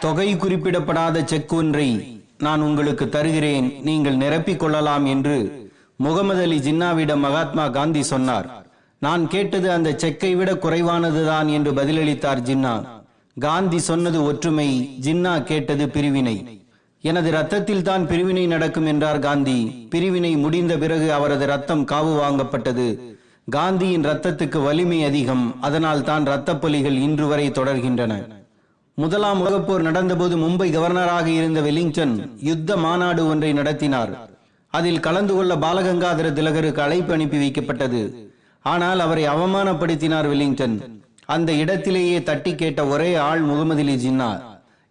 தொகை குறிப்பிடப்படாத செக் ஒன்றை நான் உங்களுக்கு தருகிறேன். நீங்கள் நிரப்பிக் கொள்ளலாம் என்று முகமது அலி ஜின்னாவிடம் மகாத்மா காந்தி சொன்னார். நான் கேட்டது அந்த செக்கை விட குறைவானதுதான் என்று பதிலளித்தார் ஜின்னா. காந்தி சொன்னது ஒற்றுமை ஜின்னா கேட்டது பிரிவினை. எனது ரத்தத்தில் தான் பிரிவினை நடக்கும் என்றார் காந்தி. பிரிவினை முடிந்த பிறகு அவரது ரத்தம் காவு வாங்கப்பட்டது. காந்தியின் ரத்தத்துக்கு வலிமை அதிகம் அதனால் தான் இரத்தப் பலிகள் இன்று வரை தொடர்கின்றன. முதலாம் உலகப்போர் நடந்தபோது மும்பை கவர்னராக இருந்த வெலிங்டன் யுத்த மாநாடு ஒன்றை நடத்தினார். அதில் கலந்து கொள்ள பாலகங்காதர திலகருக்கு அழைப்பு அனுப்பி வைக்கப்பட்டது. ஆனால் அவரை அவமானப்படுத்தினார் வெலிங்டன். அந்த இடத்திலேயே தட்டி கேட்ட ஒரே ஆள் முகமது அலி ஜின்னா.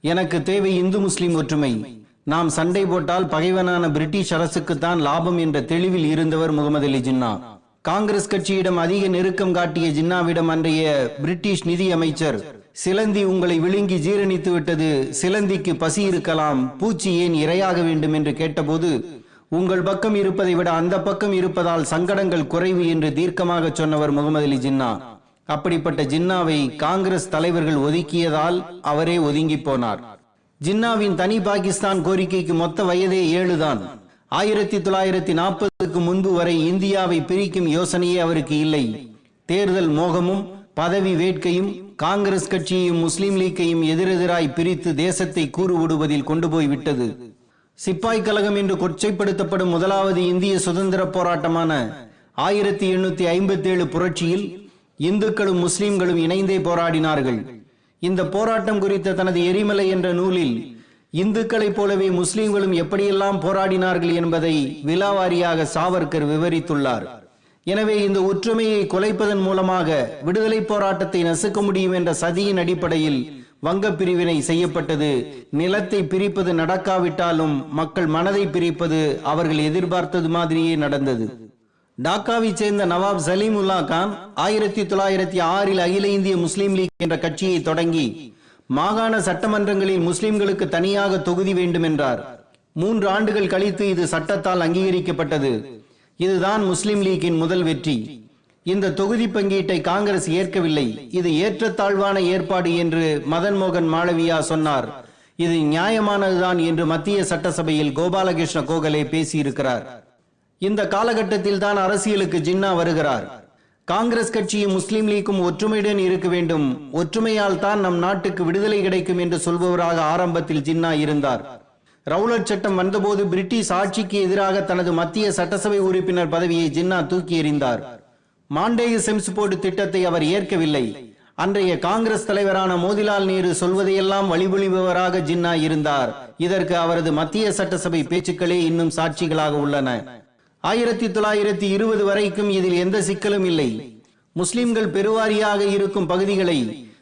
எனக்கு தேவை இந்து முஸ்லிம் ஒற்றுமை. நாம் சண்டை போட்டால் பகைவனான பிரிட்டிஷ் அரசுக்குத்தான் லாபம் என்ற தெளிவில் இருந்தவர் முகமது அலி ஜின்னா. காங்கிரஸ் கட்சியிடம் அதிக நெருக்கம் காட்டிய ஜின்னாவிடம் அன்றைய பிரிட்டிஷ் நிதி அமைச்சர் சிலந்தி உங்களை விழுங்கி ஜீரணித்து விட்டது. சிலந்திக்கு பசி இருக்கலாம். பூச்சி ஏன் இரையாக வேண்டும் என்று கேட்டபோது உங்கள் பக்கம் இருப்பதை விட அந்த பக்கம் இருப்பதால் சங்கடங்கள் குறைவு என்று தீர்க்கமாக சொன்னவர் முகமது அலி ஜின்னா. அப்படிப்பட்ட ஜின்னாவை காங்கிரஸ் தலைவர்கள் ஒதுக்கியதால் அவரே ஒதுங்கி போனார். ஜின்னாவின் தனி பாகிஸ்தான் கோரிக்கைக்கு மொத்த வயதே ஏழுதான் ஆயிரத்தி தொள்ளாயிரத்தி நாற்பதுக்கு முன்பு வரை இந்தியாவை பிரிக்கும் யோசனையே அவருக்கு இல்லை. தேர்தல் மோகமும் பதவி வேட்கையும் காங்கிரஸ் கட்சியையும் முஸ்லிம் லீக்கையும் எதிரெதிராய் பிரித்து தேசத்தை கூறுவிடுவதில் கொண்டு போய் விட்டது. சிப்பாய் கழகம் என்று கொச்சைப்படுத்தப்படும் முதலாவது இந்திய சுதந்திர போராட்டமான ஆயிரத்தி எண்ணூத்தி ஐம்பத்தி ஏழு புரட்சியில் இந்துக்களும் முஸ்லிம்களும் இணைந்தே போராடினார்கள். இந்த போராட்டம் குறித்த தனது எரிமலை என்ற நூலில் இந்துக்களைப் போலவே முஸ்லிம்களும் எப்படியெல்லாம் போராடினார்கள் என்பதை விலாவாரியாக சாவர்கர் விவரித்துள்ளார். எனவே இந்த ஒற்றுமையை குலைப்பதன் மூலமாக விடுதலை போராட்டத்தை நசுக்க முடியும் என்ற சதியின் அடிப்படையில் வங்க பிரிவினை செய்யப்பட்டது. நிலத்தை பிரிப்பது நடக்காவிட்டாலும் மக்கள் மனதை பிரிப்பது அவர்கள் எதிர்பார்த்தது மாதிரியே நடந்தது. டாக்காவை சேர்ந்த நவாப் சலீமுல்லா கான் ஆயிரத்தி தொள்ளாயிரத்தி ஆறில் அகில இந்திய முஸ்லீம் லீக் என்ற கட்சியை தொடங்கி மாகாண சட்டமன்றங்களில் முஸ்லிம்களுக்கு தனியாக தொகுதி வேண்டும் என்றார். மூன்று ஆண்டுகள் கழித்து இது சட்டத்தால் அங்கீகரிக்கப்பட்டது. இதுதான் முஸ்லிம் லீக்கின் முதல் வெற்றி. இந்த தொகுதி பங்கீட்டை காங்கிரஸ் ஏற்கவில்லை. இது ஏற்றத்தாழ்வான ஏற்பாடு என்று மதன் மோகன் மாளவியா சொன்னார். இது நியாயமானதுதான் என்று மத்திய சட்டசபையில் கோபாலகிருஷ்ண கோகலே பேசியிருக்கிறார். இந்த காலகட்டத்தில் தான் அரசியலுக்கு ஜின்னா வருகிறார். காங்கிரஸ் கட்சியும் முஸ்லிம் லீக்கும் ஒற்றுமையுடன் இருக்க வேண்டும். ஒற்றுமையால் தான் நம் நாட்டுக்கு விடுதலை கிடைக்கும் என்று சொல்பவராக ஆரம்பத்தில் ஜின்னா இருந்தார். ரவுலட் சட்டம் வந்தபோது பிரிட்டிஷ் ஆட்சிக்கு எதிராக தனது மத்திய சட்டசபை உறுப்பினர் பதவியை ஜின்னா தூக்கி எறிந்தார். மாண்டேய செம்ஸ் போர்டு திட்டத்தை அவர் ஏற்கவில்லை. அன்றைய காங்கிரஸ் தலைவரான மோதிலால் நேரு சொல்வதையெல்லாம் வழிபொழிபவராக ஜின்னா இருந்தார். இதற்கு அவரது மத்திய சட்டசபை பேச்சுக்களே இன்னும் சாட்சிகளாக உள்ளன. ஆயிரத்தி தொள்ளாயிரத்தி இருபது வரைக்கும் இதில் எந்த சிக்கலும் இல்லை. முஸ்லிம்கள் பெருவாரியாக இருக்கும் பகுதிகளை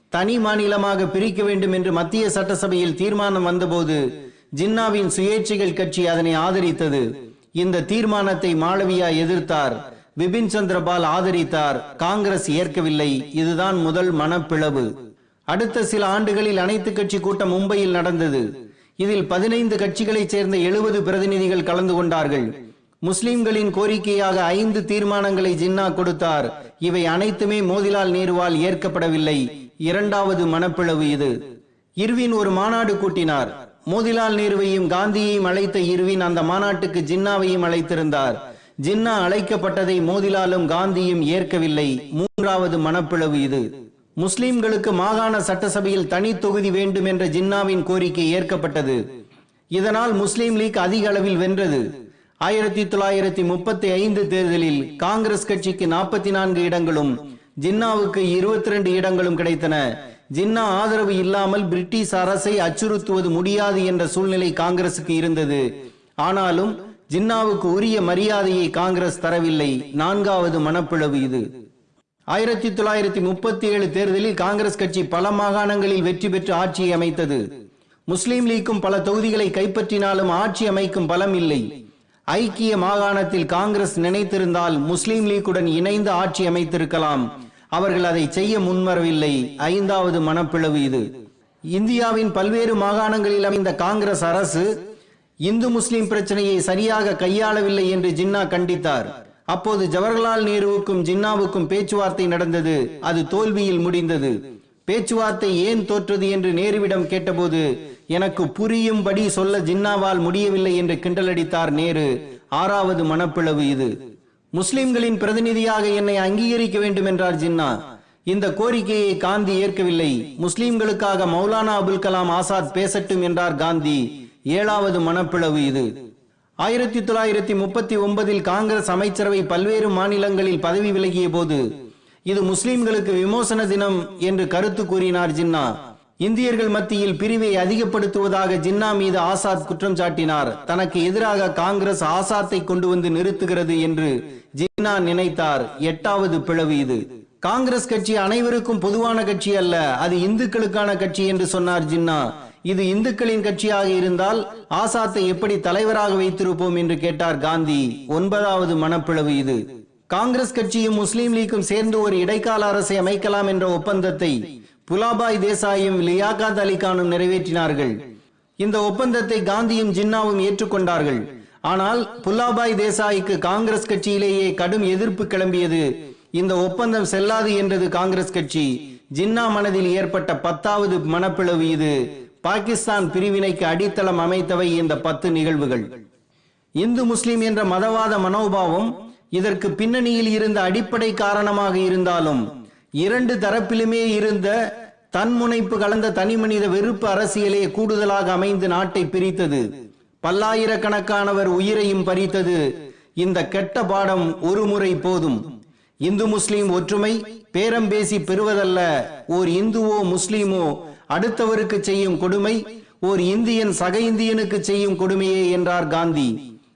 தனி மாநிலமாக பிரிக்க வேண்டும் என்று மத்திய சட்டசபையில் தீர்மானம் வந்தபோது ஜின்னாவின் சுயேட்சைகள் கட்சி அதனை ஆதரித்தது. இந்த தீர்மானத்தை மாளவியா எதிர்த்தார். விபின் சந்திரபால் ஆதரித்தார். காங்கிரஸ் ஏற்கவில்லை. இதுதான் முதல் மனப்பிளவு. அடுத்த சில ஆண்டுகளில் அனைத்து கட்சி கூட்டம் மும்பையில் நடந்தது. இதில் பதினைந்து கட்சிகளைச் சேர்ந்த எழுபது பிரதிநிதிகள் கலந்து கொண்டார்கள். முஸ்லிம்களின் கோரிக்கையாக ஐந்து தீர்மானங்களை ஜின்னா கொடுத்தார். இவை அனைத்துமே மோதிலால் நேருவால் ஏற்கப்படவில்லை. இரண்டாவது மனப்பிளவு இது. இர்வின் ஒரு மாநாடு கூட்டினார். மோதிலால் நேருவையும் காந்தியையும் அழைத்த இர்வின் அந்த மாநாட்டுக்கு ஜின்னாவையும் அழைத்திருந்தார். ஜின்னா அழைக்கப்பட்டதை மோதிலாலும் காந்தியும் ஏற்கவில்லை. மூன்றாவது மனப்பிளவு இது. முஸ்லிம்களுக்கு மாகாண சட்டசபையில் தனி தொகுதி வேண்டும் என்ற ஜின்னாவின் கோரிக்கை ஏற்கப்பட்டது. இதனால் முஸ்லிம் லீக் அதிக அளவில் வென்றது. ஆயிரத்தி தொள்ளாயிரத்தி முப்பத்தி ஐந்து தேர்தலில் காங்கிரஸ் கட்சிக்கு நாற்பத்தி நான்கு இடங்களும் ஜின்னாவுக்கு இருபத்தி ரெண்டு இடங்களும் கிடைத்தன. ஜின்னா ஆதரவு இல்லாமல் பிரிட்டிஷ் அரசை அச்சுறுத்துவது முடியாது என்ற சூழ்நிலை காங்கிரசுக்கு இருந்தது. ஆனாலும் ஜின்னாவுக்கு உரிய மரியாதையை காங்கிரஸ் தரவில்லை. நான்காவது மனப்பிளவு இது. ஆயிரத்தி தொள்ளாயிரத்தி முப்பத்தி ஏழு தேர்தலில் காங்கிரஸ் கட்சி பல மாகாணங்களில் வெற்றி பெற்று ஆட்சியை அமைத்தது. முஸ்லீம் லீக்கும் பல தொகுதிகளை கைப்பற்றினாலும் ஆட்சி அமைக்கும் பலம் இல்லை. ஐக்கிய மாகாணத்தில் காங்கிரஸ் நினைத்திருந்தால் முஸ்லீம் லீக்குடன் இணைந்து ஆட்சி அமைத்திருக்கலாம். அவர்கள் அதை செய்ய முன்வரவில்லை. ஐந்தாவது மனப்பிளவு இது. இந்தியாவின் பல்வேறு மாகாணங்களில் அமைந்த காங்கிரஸ் அரசு இந்து முஸ்லிம் பிரச்சனையை சரியாக கையாளவில்லை என்று ஜின்னா கண்டித்தார். அப்போது ஜவஹர்லால் நேருவுக்கும் ஜின்னாவுக்கும் பேச்சுவார்த்தை நடந்தது. அது தோல்வியில் முடிந்தது. பேச்சுவார்த்தை ஏன் தோற்றது என்று நேருவிடம் கேட்டபோது எனக்கு புரியும்படி சொல்ல ஜின்னாவால் முடியவில்லை என்று கிண்டலடித்தார் நேரு. ஆறாவது மனப்பிளவு இது. முஸ்லிம்களின் பிரதிநிதியாக என்னை அங்கீகரிக்க வேண்டும் என்றார் ஜின்னா. இந்த கோரிக்கையை காந்தி ஏற்கவில்லை. முஸ்லிம்களுக்காக மௌலானா அபுல் கலாம் ஆசாத் பேசட்டும் என்றார் காந்தி. ஏழாவது மனப்பிளவு இது. ஆயிரத்தி தொள்ளாயிரத்தி முப்பத்தி ஒன்பதில் காங்கிரஸ் அமைச்சரவை பல்வேறு மாநிலங்களில் பதவி விலகிய போது இது முஸ்லிம்களுக்கு விமோசன தினம் என்று கருத்து கூறினார் ஜின்னா. இந்தியர்கள் மத்தியில் பிரிவை அதிகப்படுத்துவதாக ஜின்னா மீது ஆசாத் குற்றம் சாட்டினார். தனக்கு எதிராக காங்கிரஸ் ஆசாத்தை கொண்டு வந்து நிறுத்துகிறது என்று ஜின்னா நினைத்தார். எட்டாவது பிளவு இது. காங்கிரஸ் கட்சி அனைவருக்கும் பொதுவான கட்சி அல்ல அது இந்துக்களுக்கான கட்சி என்று சொன்னார் ஜின்னா. இது இந்துக்களின் கட்சியாக இருந்தால் ஆசாத்தை எப்படி தலைவராக வைத்திருப்போம் என்று கேட்டார் காந்தி. ஒன்பதாவது மனப்பிளவு இது. காங்கிரஸ் கட்சியும் முஸ்லீம் லீக்கும் சேர்ந்து ஒரு இடைக்கால அரசை அமைக்கலாம் என்ற ஒப்பந்தத்தை புலாபாய் தேசாயும் லியாகாத் அலி கானும் நிறைவேற்றினார்கள். இந்த ஒப்பந்தத்தை காந்தியும் ஜின்னாவும் ஏற்றுக்கொண்டார்கள். ஆனால் புல்லாபாய் தேசாய்க்கு காங்கிரஸ் கட்சியிலேயே கடும் எதிர்ப்பு கிளம்பியது. இந்த ஒப்பந்தம் செல்லாது என்றது காங்கிரஸ் கட்சி. ஜின்னா மனதில் ஏற்பட்ட பத்தாவது மனப்பிளவு இது. பாகிஸ்தான் பிரிவினைக்கு அடித்தளம் அமைத்தவை இந்த பத்து நிகழ்வுகள். இந்து முஸ்லிம் என்ற மதவாத மனோபாவம் இதற்கு பின்னணியில் இருந்த அடிப்படை காரணமாக இருந்தாலும் இரண்டு தரப்பிலுமே இருந்த தன்முனைப்பு கலந்த தனிமனித வெறுப்பு அரசியலே கூடுதலாக அமைந்து நாட்டை பிரித்தது. பல்லாயிரக்கணக்கானவர் உயிரையும் பறித்தது. இந்த கெட்ட பாடம் ஒரு முறை போதும். இந்து முஸ்லிம் ஒற்றுமை பேரம் பேசி பெறுவதல்ல. ஓர் இந்துவோ முஸ்லிமோ அடுத்தவருக்கு செய்யும் கொடுமை ஓர் இந்தியன் சக இந்தியனுக்கு செய்யும் கொடுமையே என்றார் காந்தி.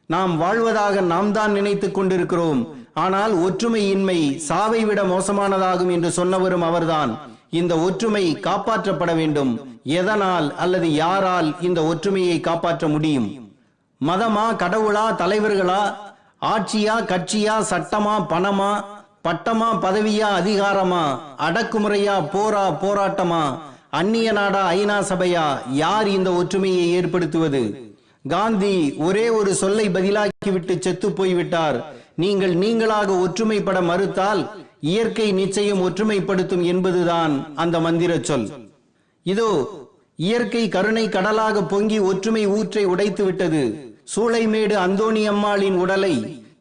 நாம் வாழ்வதாக நாம் தான் நினைத்துக் கொண்டிருக்கிறோம். ஆனால் ஒற்றுமையின்மை சாவை விட மோசமானதாகும் என்று சொன்னவரும் அவர்தான். இந்த ஒற்றுமை காப்பாற்றப்பட வேண்டும். எதனால் அல்லது யாரால் இந்த ஒற்றுமையை காப்பாற்ற முடியும்? மதமா கடவுளா தலைவர்களா? ஆட்சியா கட்சியா சட்டமா பணமா? பட்டமா பதவியா அதிகாரமா? அடக்குமுறையா போரா போராட்டமா? அந்நிய நாடா ஐநா சபையா? யார் இந்த ஒற்றுமையை ஏற்படுத்துவது? காந்தி ஒரே ஒரு சொல்லை பதிலாக்கிவிட்டு செத்து போய்விட்டார். நீங்கள் நீங்களாக ஒற்றுமைப்பட மறுத்தால் இயற்கை நிச்சயம் ஒற்றுமைப்படுத்தும் என்பதுதான் அந்த மந்திர சொல். இதோ இயற்கை கருணை கடலாக பொங்கி ஒற்றுமை ஊற்றை உடைத்து விட்டது சூளைமேடு அந்தோணி அம்மாளின் உடலை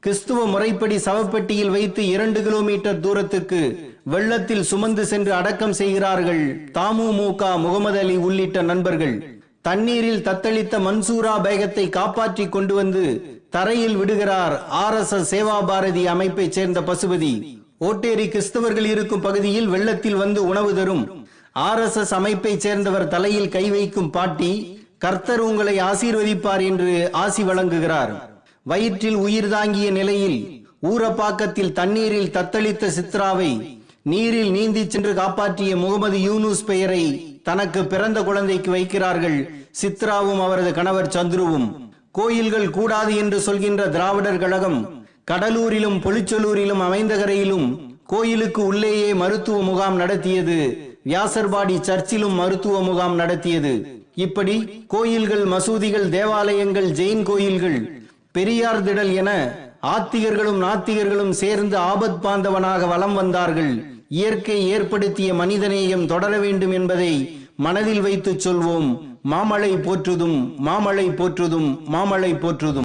கிறிஸ்துவ முறைப்படி சவப்பெட்டியில் வைத்து இரண்டு கிலோமீட்டர் தூரத்துக்கு வெள்ளத்தில் சுமந்து சென்று அடக்கம் செய்கிறார்கள் தாமுமுக முகமது அலி உள்ளிட்ட நண்பர்கள். தண்ணீரில் தத்தளித்த மன்சூரா பேகத்தை காப்பாற்றி கொண்டு வந்து தரையில் விடுகிறார் R S S Seva Bharati அமைப்பைச் சேர்ந்த பசுபதி. ஓட்டேரி கிறிஸ்தவர்கள் இருக்கும் பகுதியில் வெள்ளத்தில் வந்து உணவு தரும். ஆர் எஸ் எஸ் அமைப்பைச் சேர்ந்தவர் தலையில் கை வைக்கும் பாட்டி கர்த்தர் உங்களை ஆசீர்வதிப்பார் என்று ஆசி வழங்குகிறார். வயிற்றில் உயிர் தாங்கிய நிலையில் ஊரப்பாக்கத்தில் தண்ணீரில் தத்தளித்த சித்ராவை நீரில் நீந்தி சென்று காப்பாற்றிய முகமது யூனூஸ் பெயரை தனக்கு பிறந்த குழந்தைக்கு வைக்கிறார்கள் சித்ராவும் அவரது கணவர் சந்துருவும். கோயில்கள் கூடாது என்று சொல்கின்ற திராவிடர் கழகம் கடலூரிலும் பொலிச்சலூரிலும் அமைந்தகரையிலும் கோயிலுக்கு உள்ளேயே மருத்துவ முகாம் நடத்தியது. வியாசர்பாடி சர்ச்சிலும் மருத்துவ முகாம் நடத்தியது. இப்படி கோயில்கள் மசூதிகள் தேவாலயங்கள் ஜெயின் கோயில்கள் பெரியார் திடல் என ஆத்திகர்களும் நாத்திகர்களும் சேர்ந்து ஆபத் பாந்தவனாக வலம் வந்தார்கள். இயற்கை ஏற்படுத்திய மனிதநேயம் தொடர வேண்டும் என்பதை மனதில் வைத்து சொல்வோம். மாமழை போற்றுதும் மாமழை போற்றுதும் மாமழை போற்றுதும்.